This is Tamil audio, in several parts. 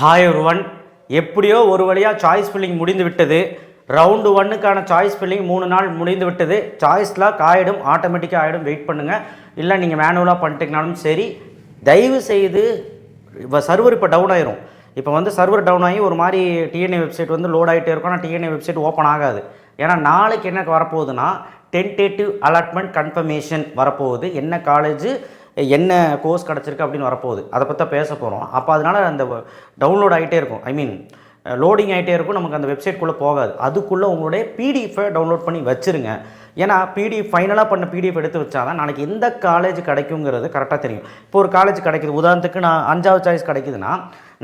ஹாய் ஒருவன் எப்படியோ ஒரு வழியாக சாய்ஸ் ஃபில்லிங் முடிந்து விட்டது. ரவுண்டு ஒன்னுக்கான சாய்ஸ் ஃபில்லிங் மூணு நாள் முடிந்து விட்டது. சாய்ஸ்லாம் ஆகிடும் ஆட்டோமேட்டிக்காக ஆகிடும் வெயிட் பண்ணுங்கள் இல்லை நீங்கள் மேனுவலாக பண்ணிட்டீங்கனாலும் சரி தயவு செய்து இப்போ சர்வர் இப்போ டவுன் ஆயிரும். இப்போ வந்து சர்வர் டவுன் ஆகி ஒரு மாதிரி டிஎன்ஏ வெப்சைட் வந்து லோட் ஆகிட்டே இருக்கும். ஆனால் டிஎன்ஏ வெப்சைட் ஓப்பன் ஆகாது. ஏன்னா நாளைக்கு என்ன வரப்போகுதுன்னா டென்டேட்டிவ் அலாட்மெண்ட் கன்ஃபர்மேஷன் வரப்போகுது. என்ன காலேஜ் என்ன கோர்ஸ் கிடச்சிருக்கு அப்படின்னு வரப்போகுது. அதை பற்றி தான் பேச போகிறோம் அப்போ அதனால் அந்த டவுன்லோட் ஆகிட்டே இருக்கும். ஐ மீன் லோடிங் ஆகிட்டே இருக்கும். நமக்கு அந்த வெப்சைட்குள்ளே போகாது. அதுக்குள்ளே உங்களுடைய பிடிஎஃபை டவுன்லோட் பண்ணி வச்சுருங்க. ஏன்னா பிடிஎஃப் ஃபைனலாக பண்ண பிடிஎஃப் எடுத்து வச்சா தான் நாளைக்கு எந்த காலேஜ் கிடைக்குங்கிறது கரெக்டாக தெரியும். இப்போ ஒரு காலேஜ் கிடைக்குது. உதாரணத்துக்கு நான் அஞ்சாவது சாய்ஸ் கிடைக்குதுன்னா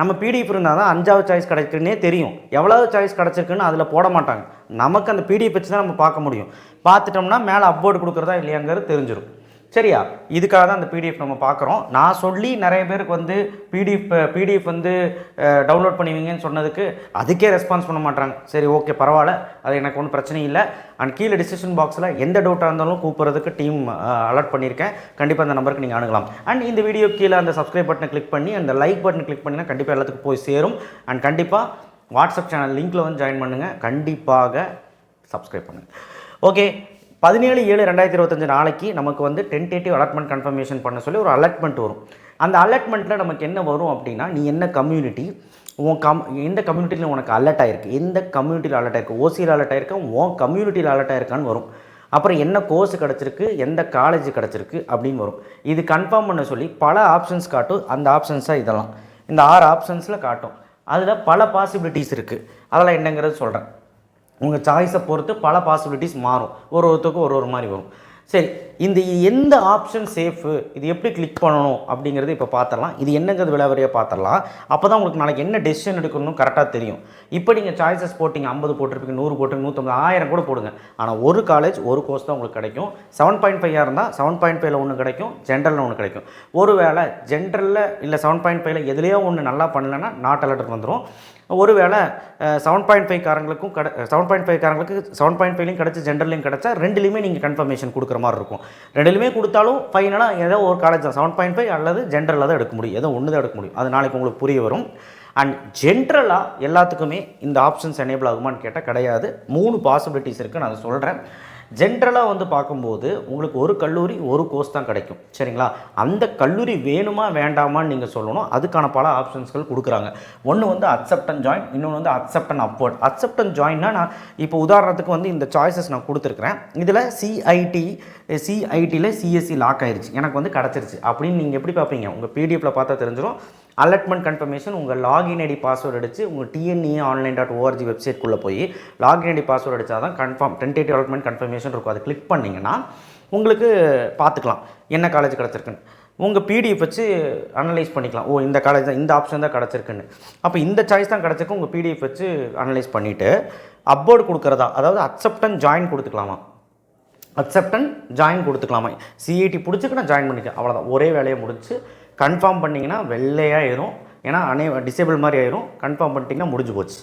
நம்ம பிடிஎஃப் இருந்தால் தான் அஞ்சாவது சாய்ஸ் கிடைக்குன்னே தெரியும். எவ்வளவு சாய்ஸ் கிடச்சிருக்குன்னு அதில் போட மாட்டாங்க. நமக்கு அந்த பிடிஎஃப் வச்சு தான் நம்ம பார்க்க முடியும். பார்த்துட்டோம்னா மேலே அப்வோர்டு கொடுக்குறதா இல்லையாங்கிறது தெரிஞ்சிடும் சரியா? இதுக்காக தான் அந்த பிடிஎஃப் நம்ம பார்க்குறோம். நான் சொல்லி நிறைய பேருக்கு வந்து பிடிஎஃப் பிடிஎஃப் வந்து டவுன்லோட் பண்ணுவீங்கன்னு சொன்னதுக்கு அதுக்கே ரெஸ்பான்ஸ் பண்ண மாட்டாங்க சரி ஓகே பரவாயில்ல. அது எனக்கு ஒன்றும் பிரச்சனை இல்லை. அண்ட் கீழே டிசிஷன் பாக்ஸில் எந்த டவுட்டாக இருந்தாலும் கூப்பிட்றதுக்கு டீம் அலர்ட் பண்ணியிருக்கேன். கண்டிப்பாக அந்த நம்பருக்கு நீங்கள் அணுகலாம். அண்ட் இந்த வீடியோ கீழே அந்த சப்ஸ்கிரைப் பட்டனை கிளிக் பண்ணி அந்த லைக் பட்டன் கிளிக் பண்ணினா கண்டிப்பாக எல்லாத்துக்கும் போய் சேரும். அண்ட் கண்டிப்பாக வாட்ஸ்அப் சேனல் லிங்க்கில் வந்து ஜாயின் பண்ணுங்கள் கண்டிப்பாக சப்ஸ்கிரைப் பண்ணுங்கள் ஓகே பதினேழு ஏழு ரெண்டாயிரத்தி இருபத்தஞ்சு நாளைக்கு நமக்கு வந்து டென்டேட்டிவ் அலாட்மெண்ட் கன்ஃபர்மேஷன் பண்ண சொல்லி ஒரு அலாட்மெண்ட் வரும். அந்த அலாட்மெண்ட்டில் நமக்கு என்ன வரும் அப்படின்னா நீ என்ன கம்யூனிட்டி உன் கம் எந்த கம்யூனிட்டியில் உனக்கு அலர்ட் ஆயிருக்கு? எந்த கம்யூனிட்டியில் அலர்ட் ஆயிருக்கு? ஓசியில் அலர்ட் ஆயிருக்கா உன் கம்யூனிட்டியில் அலர்ட் ஆயிருக்கான்னு வரும். அப்புறம் என்ன கோர்ஸ் கிடச்சிருக்கு? எந்த காலேஜ் கிடச்சிருக்கு? அப்படின்னு வரும். இது கன்ஃபார்ம் பண்ண சொல்லி பல ஆப்ஷன்ஸ் காட்டும். அந்த ஆப்ஷன்ஸாக இதெல்லாம். இந்த ஆறு ஆப்ஷன்ஸில் காட்டும். அதில் பல பாசிபிலிட்டிஸ் இருக்குது அதெல்லாம் என்னங்கிறது சொல்கிறேன் உங்கள் சாய்ஸை பொறுத்து பல பாசிபிலிட்டிஸ் மாறும். ஒரு ஒருத்தருக்கும் ஒரு ஒரு மாதிரி வரும். சரி இந்த எந்த ஆப்ஷன் சேஃபு இது எப்படி கிளிக் பண்ணணும் அப்படிங்கிறது இப்போ பார்த்துடலாம் இது என்னங்கிறது விளைவரையாக பார்த்துடலாம் அப்போ தான் உங்களுக்கு நாளைக்கு என்ன டெசிஷன் எடுக்கணும்னு கரெக்டாக தெரியும். இப்போ நீங்கள் சாய்ஸஸ் போட்டிங்க ஐம்பது போட்டிருப்பீங்க நூறு போட்டு நூற்றம்பது ஆயிரம் கூட போடுங்க. ஆனால் ஒரு காலேஜ் ஒரு கோர்ஸ் தான் உங்களுக்கு கிடைக்கும். செவன் பாயிண்ட் ஃபைவாக இருந்தால் செவன் பாயிண்ட் ஃபைவ்ல ஒன்று கிடைக்கும் ஜென்ரலில் ஒன்று கிடைக்கும். ஒரு வேளை ஜென்ரலில் இல்லை செவன் பாயிண்ட் ஃபைவ்ல எதுலேயோ ஒன்று நல்லா பண்ணலன்னா நாட் அலர்ட் வந்துடும் ஒருவேளை செவன் பாயிண்ட் ஃபைவ் காரங்களுக்கும் கடை செவன் பாயிண்ட் ஃபைவ் காரங்களுக்கு செவன் பாயிண்ட் ஃபைவ்லையும் கிடச்சி ஜென்ரல்லையும் கிடச்சா ரெண்டுலையுமே நீங்கள் கன்ஃபர்மேஷன் கொடுக்குற மாதிரி இருக்கும். ரெண்டுலையுமே கொடுத்தாலும் ஃபைனலாக ஏதோ ஒரு காலேஜ் தான். செவன் பாயிண்ட் ஃபைவ் அல்லது ஜென்ரலில் தான் எடுக்க முடியும். ஏதோ ஒன்று தான் எடுக்க முடியும். அது நாளைக்கு உங்களுக்கு புரிய வரும். அண்ட் ஜென்ரலாக எல்லாத்துக்குமே இந்த ஆப்ஷன்ஸ் எனேபிள் ஆகுமான்னு கேட்டால் கிடையாது. மூணு பாசிபிலிட்டிஸ் இருக்குது நான் அதை சொல்கிறேன் ஜென்ரலாக வந்து பார்க்கும்போது உங்களுக்கு ஒரு கல்லூரி ஒரு கோர்ஸ் தான் கிடைக்கும். சரிங்களா? அந்த கல்லூரி வேணுமா வேண்டாமான்னு நீங்கள் சொல்லணும். அதுக்கான பல ஆப்ஷன்ஸ்கள் கொடுக்குறாங்க. ஒன்று வந்து அக்செப்ட் அண்ட் ஜாயின் இன்னொன்று வந்து accept and upward accept and ஜாயின்னா நான் இப்போ உதாரணத்துக்கு வந்து இந்த சாய்ஸஸ் நான் கொடுத்துருக்குறேன். இதில் சிஐடி சிஐடியில் சிஎஸ்சி லாக் ஆயிடுச்சு எனக்கு வந்து கிடச்சிருச்சு. அப்படின்னு நீங்கள் எப்படி பார்ப்பீங்க? உங்கள் பிடிஎஃப்பில் பார்த்தா தெரிஞ்சிடும் அலட்மெண்ட் கன்ஃபர்மேஷன் உங்கள் லாகின் ஐடி பாஸ்வேர்டு அடித்து உங்கள் டிஎன்இ ஆன்லைன் டாட் ஓஆர்ஜி வெப்சைட்குள்ளே போய் லாகின் ஐடி பாஸ்வேர்டு அடித்தா தான் கன்ஃபார்ம் டென்டேட்டிவ் அலட்மெண்ட் கன்ஃபர்மேஷன் இருக்கும். அதை கிளிக் பண்ணிங்கன்னா உங்களுக்கு பார்த்துக்கலாம் என்ன காலேஜ் கிடச்சிருக்குன்னு. உங்கள் பிடிஎஃப் வச்சு அனலைஸ் பண்ணிக்கலாம். ஓ இந்த காலேஜ் தான் இந்த ஆப்ஷன் தான் கிடச்சிருக்குன்னு. அப்போ இந்த சாய்ஸ் தான் கிடச்சிருக்கு உங்கள் பிடிஎஃப் வச்சு அனலைஸ் பண்ணிவிட்டு அப்போர்டு கொடுக்குறதா அதாவது அக்செப்டன் ஜாயின் கொடுத்துக்கலாமா? அக்செப்டன் ஜாயின் கொடுத்துக்கலாமா? சிஐடி பிடிச்சிக்கு ஜாயின் பண்ணிக்கலாம். அவ்வளோதான் ஒரே வேலையை முடிச்சு கன்ஃபார்ம் பண்ணிங்கன்னா வெள்ளையாயிரும். ஏன்னா அனே டிசேபிள் மாதிரி ஆயிரும். கன்ஃபார்ம் பண்ணிட்டீங்கன்னா முடிஞ்சு போச்சு.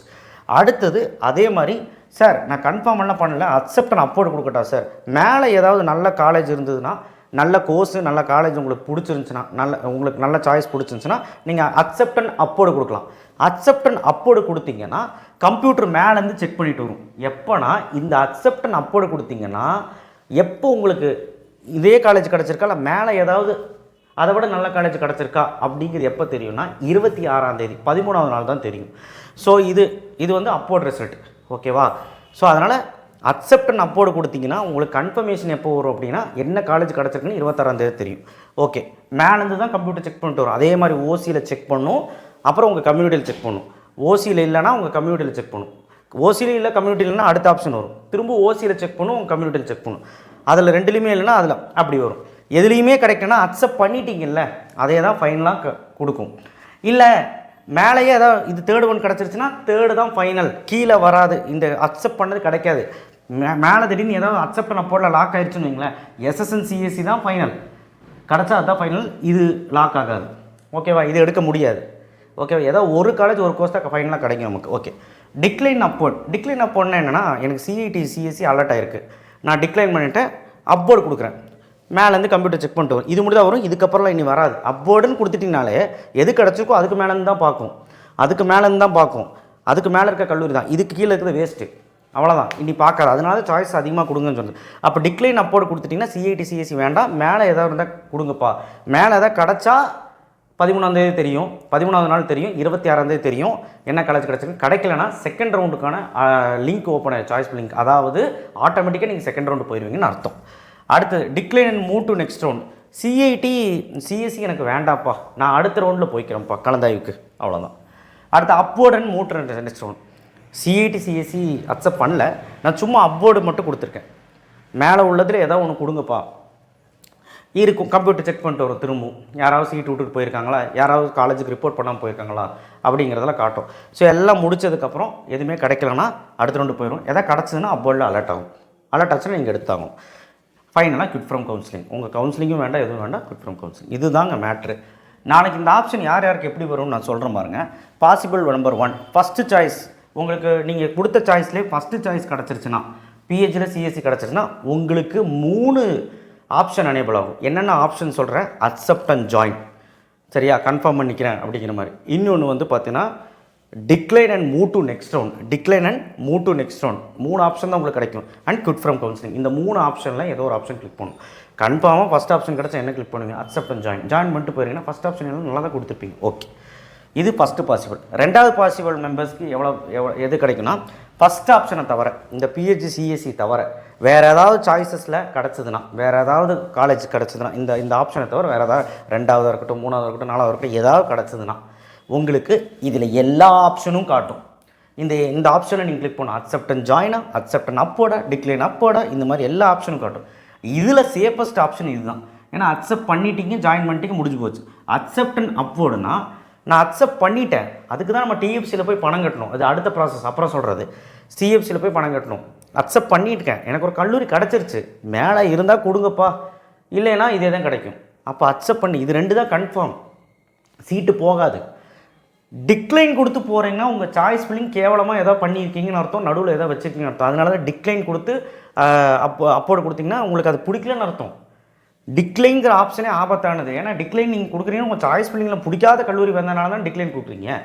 அடுத்தது அதே மாதிரி சார் நான் கன்ஃபார்ம் எல்லாம் பண்ணல. அக்செப்ட் நான் அப்போர்டு கொடுக்கட்டா சார் மேலே ஏதாவது நல்ல காலேஜ் இருந்ததுன்னா நல்ல கோர்ஸு நல்ல காலேஜ் உங்களுக்கு பிடிச்சிருந்துச்சுன்னா நல்ல உங்களுக்கு நல்ல சாய்ஸ் பிடிச்சிருந்துச்சுன்னா நீங்கள் அக்செப்டன் அப்போர்டு கொடுக்கலாம். அக்செப்டன் அப்போர்டு கொடுத்தீங்கன்னா கம்ப்யூட்டர் மேலேருந்து செக் பண்ணிட்டு வரும். எப்போனா இந்த அக்செப்டன் அப்போர்டு கொடுத்தீங்கன்னா எப்போ உங்களுக்கு இதே காலேஜ் கிடச்சிருக்கா? இல்லை மேலே ஏதாவது அதை விட நல்ல காலேஜ் கிடச்சிருக்கா அப்படிங்கிறது எப்போ தெரியும்னா இருபத்தி ஆறாம் தேதி பதிமூணாவது நாள் தான் தெரியும். ஸோ இது இது வந்து அப்போர்ட் ரிசல்ட் ஓகேவா ஸோ அதனால் அக்செப்டன் அப்போர்டு கொடுத்தீங்கன்னா உங்களுக்கு கன்ஃபர்மேஷன் எப்போ வரும் அப்படின்னா என்ன காலேஜ் கிடச்சிருக்குன்னு இருபத்தாறாம் தேதி தெரியும். ஓகே மேலேருந்து தான் கம்ப்யூட்டர் செக் பண்ணிட்டு வரும். அதே மாதிரி ஓசியில் செக் பண்ணும். அப்புறம் உங்கள் கம்யூனிட்டியில் செக் பண்ணும். ஓசியில் இல்லைன்னா உங்கள் கம்யூனிட்டியில் செக் பண்ணும். ஓசியில் இல்லை கம்யூனிட்டியில்னா அடுத்த ஆப்ஷன் வரும். திரும்ப ஓசியில் செக் பண்ணும் உங்கள் கம்யூனிட்டியில் செக் பண்ணும். அதில் ரெண்டுலேயுமே இல்லைன்னா அதில் அப்படி வரும். எதுலேயுமே கிடைக்குன்னா அக்செப்ட் பண்ணிட்டீங்கல்ல அதே தான் ஃபைனலாக கொடுக்கும். இல்லை மேலேயே ஏதாவது இது தேர்டு ஒன் கிடச்சிருச்சுன்னா தேர்டு தான் ஃபைனல் கீழே வராது. இந்த அக்செப்ட் பண்ணது கிடைக்காது. மே மேலே திடீர்னு ஏதாவது அக்செப்ட் பண்ண போடல லாக் ஆகிடுச்சுன்னு வைங்களேன் எஸ்எஸ்என் சிஎஸ்சி தான் ஃபைனல் கிடச்சா அதுதான் ஃபைனல் இது லாக் ஆகாது. ஓகேவா இது எடுக்க முடியாது. ஓகேவா ஏதோ ஒரு காலேஜ் ஒரு கோர்ஸ் தான் ஃபைனலாக கிடைக்கும் நமக்கு. ஓகே டிக்ளைன் அப்போர்ட் டிக்ளைன் அப்போர்ட்னா என்னென்னா எனக்கு சிஐடி சிஎஸ்சி அலர்ட் ஆகிருக்கு நான் டிக்ளைன் பண்ணிவிட்டு அப்போர்டு கொடுக்குறேன். மேலேருந்து கம்ப்யூட்டர் செக் பண்ணிட்டு வரும். இது மட்டும் தான் வரும் இதுக்கப்புறம்லாம் இனி வராது. அப்போர்டுன்னு கொடுத்துட்டிங்கனாலே எது கிடச்சிருக்கோ அதுக்கு மேலேருந்து தான் பார்க்கும். அதுக்கு மேலேருந்து தான் பார்க்கும். அதுக்கு மேலே இருக்க கல்லூரி தான். இதுக்கு கீழே இருக்கிறது வேஸ்ட்டு அவ்வளோதான் இனி பார்க்காது. அதனால சாய்ஸ் அதிகமாக கொடுங்கன்னு சொன்னது அப்போ டிக்ளைன் அப்போர்டு கொடுத்துட்டிங்கன்னா சிஐடி சிஎஸ்சி வேண்டாம். மேலே ஏதாவது இருந்தால் கொடுங்கப்பா. மேலே ஏதாவது கிடச்சா பதிமூணாந்தேதி தெரியும். பதிமூணாவது நாள் தெரியும். இருபத்தி ஆறாந்தேதி தெரியும். என்ன காலேஜ் கிடச்சிருக்கு? கிடைக்கலனா செகண்ட் ரவுண்டுக்கான லிங்க் ஓப்பன் ஆகிடும் சாய்ஸ் லிங்க் அதாவது ஆட்டோமேட்டிக்காக நீங்கள் செகண்ட் ரவுண்டு போயிடுவீங்கன்னு அர்த்தம். அடுத்து decline and move to next round CIT CSC எனக்கு வேண்டாப்பா நான் அடுத்த ரவுண்டில் போய்க்கிறேன்ப்பா கலந்தாய்வுக்கு. அவ்வளோதான் அடுத்து upward and move to next round CIT CSC accept பண்ணல. நான் சும்மா அப்வோர்டு மட்டும் கொடுத்துருக்கேன். மேலே உள்ளதில் ஏதோ ஒன்று கொடுங்கப்பா. இருக்கும் கம்ப்யூட்டர் செக் பண்ணிட்டு வரும் திரும்பவும். யாராவது சீட் விட்டுட்டு போயிருக்காங்களா? யாராவது காலேஜுக்கு ரிப்போர்ட் பண்ணாமல் போயிருக்காங்களா? அப்படிங்கிறதெல்லாம் காட்டும். ஸோ எல்லாம் முடிச்சதுக்கப்புறம் எதுவுமே கிடைக்கலன்னா அடுத்த ரெண்டு போயிடும் எதாவது கிடச்சதுன்னா அப்போல்ல அலர்ட் ஆகும். அலர்ட் ஆச்சுன்னா நீங்கள் எடுத்தாகும் ஃபைனலாக குவிட் ஃப்ரம் கவுன்சிலிங் உங்கள் கவுன்சிலிங்கும் வேண்டாம் எதுவும் வேண்டாம் குவிட் ஃப்ரம் கவுன்சிலிங் இதுதாங்க மேட்ரு நாளைக்கு இந்த ஆப்ஷன் யார் யாருக்கு எப்படி வரும்னு நான் சொல்கிறேன் பாருங்கள் possible number one first choice உங்களுக்கு நீங்கள் கொடுத்த சாய்ஸ்லேயே ஃபஸ்ட்டு சாய்ஸ் கிடச்சிருச்சுன்னா பிஹெச்சில் சிஎஸ்சி கிடச்சிருச்சுன்னா உங்களுக்கு மூணு ஆப்ஷன் அனேபிள் ஆகும். என்னென்ன ஆப்ஷன் சொல்கிறேன் அக்செப்ட் அண்ட் ஜாயின் சரியா? கன்ஃபார்ம் பண்ணிக்கிறேன் அப்படிங்கிற மாதிரி. இன்னொன்று வந்து பார்த்தீங்கன்னா decline and move to next round decline and move to next round மூணு ஆப்ஷன் தான் உங்களுக்கு கிடைக்கும். அண்ட் குட் ஃப்ரம் கவுன்சிலிங் இந்த மூணு ஆப்ஷனில் ஏதோ ஒரு ஆப்ஷன் கிளிக் பண்ணணும். கன்ஃபார்மாக ஃபஸ்ட் ஆப்ஷன் கிடச்சா என்ன கிளிக் பண்ணுங்க அக்செப்ட் அண்ட் ஜாயின் ஜாயின் பண்ணிட்டு போயிருங்கன்னா ஃபஸ்ட் ஆப்ஷன் எல்லாம் நல்லா தான் கொடுத்துருப்பீங்க ஓகே இது ஃபஸ்ட்டு பாசிபிள் ரெண்டாவது பாசிபிள் மெம்பர்ஸ்க்கு எவ்வளோ எவ்வளோ எது கிடைக்குன்னா ஃபஸ்ட் ஆப்ஷனை தவிர இந்த பிஹெச்சி சிஎஸ்சி தவிர வேறு ஏதாவது சாய்ஸஸில் கிடச்சதுன்னா வேறு ஏதாவது காலேஜ் கிடச்சதுன்னா இந்த இந்த ஆப்ஷனை தவிர வேறு ஏதாவது ரெண்டாவதாக இருக்கட்டும் மூணாவது இருக்கட்டும் நாலாவது இருக்கட்டும் ஏதாவது கிடச்சதுன்னா உங்களுக்கு இதில் எல்லா ஆப்ஷனும் காட்டும். இந்த இந்த ஆப்ஷனில் நீங்கள் கிளிக் பண்ணணும். அக்செப்ட் அண்ட் ஜாயினா அக்செப்ட் அண்ட் அப்போட டிக்ளைன் அப்போட இந்த மாதிரி எல்லா ஆப்ஷனும் காட்டும். இதில் சேஃபஸ்ட் ஆப்ஷன் இதுதான். ஏன்னா அக்செப்ட் பண்ணிட்டீங்க ஜாயின் பண்ணிட்டீங்க முடிஞ்சு போச்சு. அக்செப்ட் அண்ட் அப்போடுனா நான் அக்செப்ட் பண்ணிட்டேன். அதுக்கு தான் நம்ம டிஎஃப்சியில் போய் பணம் கட்டணும். அது அடுத்த ப்ராசஸ் அப்புறம் சொல்கிறது சிஎஃப்சியில் போய் பணம் கட்டணும். அக்செப்ட் பண்ணியிருக்கேன் எனக்கு ஒரு கல்லூரி கிடச்சிருச்சு. மேலே இருந்தால் கொடுங்கப்பா. இல்லைன்னா இதே தான் கிடைக்கும். அப்போ அக்செப்ட் பண்ணி. இது ரெண்டு தான் கன்ஃபார்ம் சீட்டு போகாது. டிக்ளைன் கொடுத்து போகிறீங்கன்னா உங்கள் சாய்ஸ் ஃபில்லிங் கேவலமாக ஏதோ பண்ணியிருக்கீங்கன்னு அர்த்தம் நடுவில் ஏதோ வச்சுருக்கீங்கன்னு அர்த்தம். அதனால தான் டிக்ளைன் கொடுத்து அப்போ அப்போடு கொடுத்தீங்கன்னா உங்களுக்கு அது பிடிக்கலன்னு அர்த்தம். டிக்ளைங்கிற ஆப்ஷனே ஆபத்தானது. ஏன்னா டிக்ளைன் நீங்கள் கொடுக்குறீங்க உங்கள் சாய்ஸ் ஃபில்லிங்கில் பிடிக்காத கல்லூரி வந்தனால தான் டிக்ளைன் கொடுக்குறீங்க.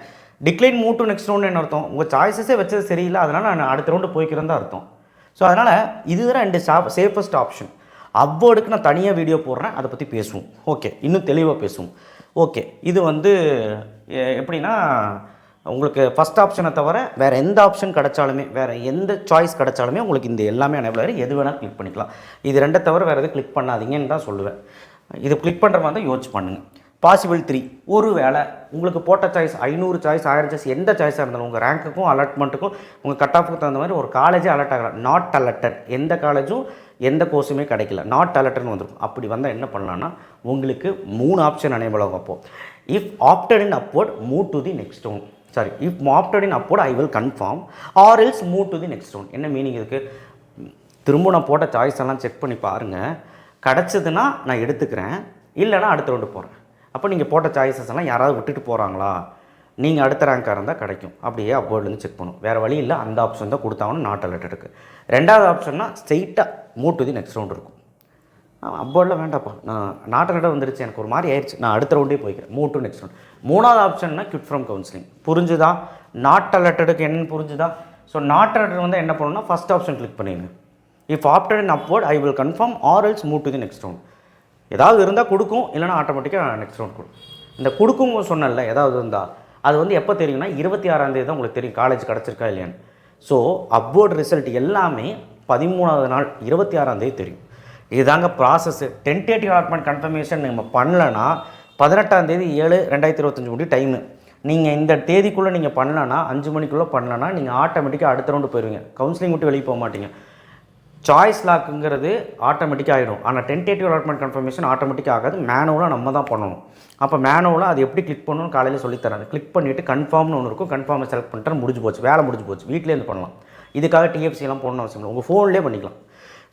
Decline move to next round என்ன அர்த்தம். உங்கள் சாய்ஸஸே வச்சது சரியில்லை அதனால் நான் அடுத்த ரவுண்டு போய்க்கிறேன் தான் அர்த்தம். ஸோ அதனால் இதுதான் ரெண்டு சேஃபஸ்ட் ஆப்ஷன் அப்வோர்டுக்கு நான் தனியாக வீடியோ போடுறேன் அதை பற்றி பேசுவோம். ஓகே இன்னும் தெளிவாக பேசுவோம். ஓகே. இது வந்து எ- எப்படின்னா உங்களுக்கு ஃபஸ்ட் ஆப்ஷனை தவிர வேறு எந்த ஆப்ஷன் கிடைச்சாலுமே வேறு எந்த சாய்ஸ் கிடைச்சாலுமே உங்களுக்கு இந்த எல்லாமே எனேபிள் எது வேணால் கிளிக் பண்ணிக்கலாம். இது ரெண்டை தவிர வேறு எதுவும் கிளிக் பண்ணாதீங்கன்னு தான் சொல்லுவேன். இது கிளிக் பண்ணுற மாதிரி தான் யோசிச்சு பண்ணுங்கள் பாசிபிள் த்ரீ ஒரு வேளை உங்களுக்கு போட்ட சாய்ஸ் ஐநூறு சாய்ஸ் ஆயிரம் சாய்ஸ் எந்த சாய்ஸாக இருந்தாலும் உங்கள் ரேங்க்குக்கும் அலாட்மெண்ட்டுக்கும் உங்கள் கட் ஆஃபுக்கு தகுந்த மாதிரி ஒரு காலேஜே அலர்ட் ஆகலாம் நாட் அலர்டட் எந்த காலேஜும் எந்த கோர்ஸுமே கிடைக்கல. நாட் அலர்ட்னு வந்துருக்கும் அப்படி வந்தால் என்ன பண்ணலான்னா உங்களுக்கு மூணு ஆப்ஷன் எனேபிள் ஆகும் அப்போது if opted in upward move to the next one sorry if opted in upward I will confirm or else move to the next one என்ன மீனிங் இருக்குது திரும்ப நான் போட்ட சாய்ஸ் எல்லாம் செக் பண்ணி பாருங்கள் கிடச்சதுன்னா நான் எடுத்துக்கிறேன். இல்லைன்னா அடுத்த ரவுண்டு போகிறேன் அப்போ நீங்கள் போட்ட சாய்ஸஸ் எல்லாம் யாராவது விட்டுட்டு போகிறாங்களா நீங்கள் அடுத்த ரேங்காக இருந்தால் கிடைக்கும். அப்படியே அப்போர்ட்லேருந்து செக் பண்ணும். வேறு வழி இல்லை அந்த ஆப்ஷன் தான் கொடுத்தாங்கன்னு நாட் அலர்ட் ரெண்டாவது ஆப்ஷன்னா ஸ்ட்ரெயிட்டாக move to the next round இருக்கும். அப்போர்டில் வேண்டாப்பா நான் நாட் அலர்ட் வந்துருச்சு எனக்கு ஒரு மாதிரி ஆயிடுச்சு நான் அடுத்த ரவுண்டே போய்க்கிறேன். மூவ் டு நெக்ஸ்ட் ரவுண்ட் மூணாவது ஆப்ஷன்னா கிட் ஃப்ரம் கவுன்சிலிங் புரிஞ்சுதா? நாட் அலர்ட்டடுக்கு என்னன்னு புரிஞ்சுதா? ஸோ நாட் அலர்ட் வந்து என்ன பண்ணணும்னா ஃபஸ்ட் ஆப்ஷன் கிளிக் பண்ணிடுங்க. If after and upward I will confirm or else move to the next round ஏதாவது இருந்தால் கொடுக்கும் இல்லைனா ஆட்டோமேட்டிக்காக நெக்ஸ்ட் ரவுண்ட் கொடுக்கும். இந்த கொடுக்கும் சொன்னல ஏதாவது இருந்தால் அது வந்து எப்போ தெரியும்னா இருபத்தி ஆறாம் தேதி தான் உங்களுக்கு தெரியும் காலேஜ் கிடச்சிருக்கா இல்லையான்னு. ஸோ அப்போர்டு ரிசல்ட் எல்லாமே பதிமூணாவது நாள் இருபத்தி ஆறாம் தேதி தெரியும். இதுதாங்க ப்ராசஸ் டென்டேட்டிவ் அலாட்மெண்ட் கன்ஃபர்மேஷன் நம்ம பண்ணலன்னா பதினெட்டாம் தேதி ஏழு ரெண்டாயிரத்தி இருபத்தஞ்சு முடி டைமு நீங்கள் இந்த தேதிக்குள்ளே நீங்கள் பண்ணலன்னா அஞ்சு மணிக்குள்ளே பண்ணலன்னா நீங்கள் ஆட்டோமேட்டிக்காக அடுத்த ரவுண்டு போயிடுவீங்க கவுன்சிலிங் விட்டு வெளியே போக மாட்டீங்க. சாய்ஸ் லாக்குங்கிறது ஆட்டோமேட்டிக்காக ஆகிடும் ஆனால் டென்டேட்டிவ் அலாட்மெண்ட் கன்ஃபர்மேஷன் ஆட்டோமேட்டிக்காக ஆகாது. மேனுவலாக நம்ம தான் பண்ணணும். அப்போ மேனுவலாக அது எப்படி கிளிக் பண்ணணும்னு காலையில் சொல்லித்தராங்க கிளிக் பண்ணிவிட்டு கன்ஃபார்ம்னு ஒன்று இருக்கும். கன்ஃபார்மை செலக்ட் பண்ணிட்டு முடிஞ்சு போச்சு. வேலை முடிஞ்சு போச்சு. வீட்லேருந்து பண்ணலாம். இதுக்காக டிஎஃப்சிலாம் போடணும் அவசியம் இல்லை. உங்கள் ஃபோன்லேயே பண்ணிக்கலாம்.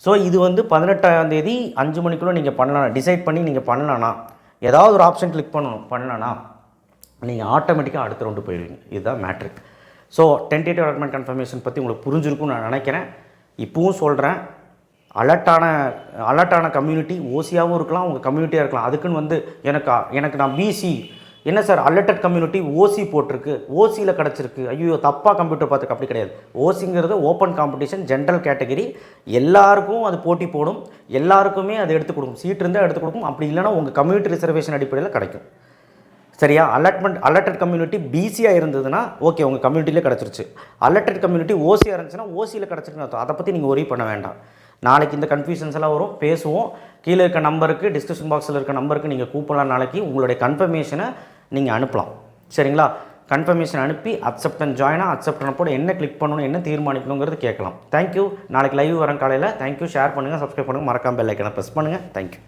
ஸோ இது வந்து பதினெட்டாம் தேதி அஞ்சு மணிக்குள்ளே நீங்கள் பண்ணலாம். டிசைட் பண்ணி நீங்கள் பண்ணலான்னா ஏதாவது ஒரு ஆப்ஷன் கிளிக் பண்ணணும். பண்ணலான்னா நீங்கள் ஆட்டோமேட்டிக்காக அடுத்த ரவுண்டு போயிடுவீங்க. இதுதான் மேட்ரிக் ஸோ டென்டேட்டிவ் டெவலப்மெண்ட் கன்ஃபர்மேஷன் பற்றி உங்களுக்கு புரிஞ்சிருக்கும்னு நான் நினைக்கிறேன். இப்போவும் சொல்கிறேன் அலர்ட்டான அலர்ட்டான கம்யூனிட்டி ஓசியாகவும் இருக்கலாம் உங்கள் கம்யூனிட்டியாக இருக்கலாம். அதுக்குன்னு வந்து எனக்கு எனக்கு நான் பிசி என்ன சார் அலர்டட் கம்யூனிட்டி ஓசி போட்டிருக்கு. ஓசியில் கிடச்சிருக்கு. ஐயோ தப்பாக கம்ப்யூட்டர் பார்த்துருக்கு அப்படி கிடையாது. ஓசிங்கிறது ஓப்பன் காம்படிஷன் ஜென்ரல் கேட்டகரி எல்லாருக்கும் அது போட்டி போடும். எல்லாருக்குமே அது எடுத்து கொடுக்கும். சீட் இருந்தால் எடுத்து கொடுக்கும். அப்படி இல்லைன்னா உங்கள் கம்யூனிட்டி ரிசர்வேஷன் அடிப்படையில் கிடைக்கும். சரியா? அலாட்மெண்ட் அலர்டட் கம்யூனிட்டி பிசியாக இருந்ததுன்னா ஓகே உங்கள் கம்யூனிட்டிலே கிடச்சிருச்சு. அலர்டட் கம்யூனிட்டி ஓசியாக இருந்துச்சுன்னா ஓசியில் கிடச்சிருக்குன்னு அதை பற்றி நீங்கள் ஒரி பண்ண வேண்டாம். நாளைக்கு இந்த கன்ஃபியூஷன்ஸ் எல்லாம் வரும் பேசுவோம். கீழே இருக்க நம்பருக்கு டிஸ்கிரிப்ஷன் பாக்ஸில் இருக்க நம்பருக்கு நீங்கள் கூப்பிடலாம் நாளைக்கு. உங்களுடைய கன்ஃபர்மேஷனை நீங்கள் அனுப்பலாம். சரிங்களா? கன்ஃபர்மேஷன் அனுப்பி அக்செப்ட் அண்ட் ஜாயினாக அக்செப்ட் பண்ணப்போட என்ன கிளிக் பண்ணணும் என்ன தீர்மானிக்கணுங்கிறது கேட்கலாம். தேங்க்யூ நாளைக்கு லைவ் வரேன் காலையில். தேங்க்யூ ஷேர் பண்ணுங்கள் சப்ஸ்கிரைப் பண்ணுங்கள் மறக்காம பெல் ஐக்கனை ப்ரெஸ் பண்ணுங்கள் தேங்க்யூ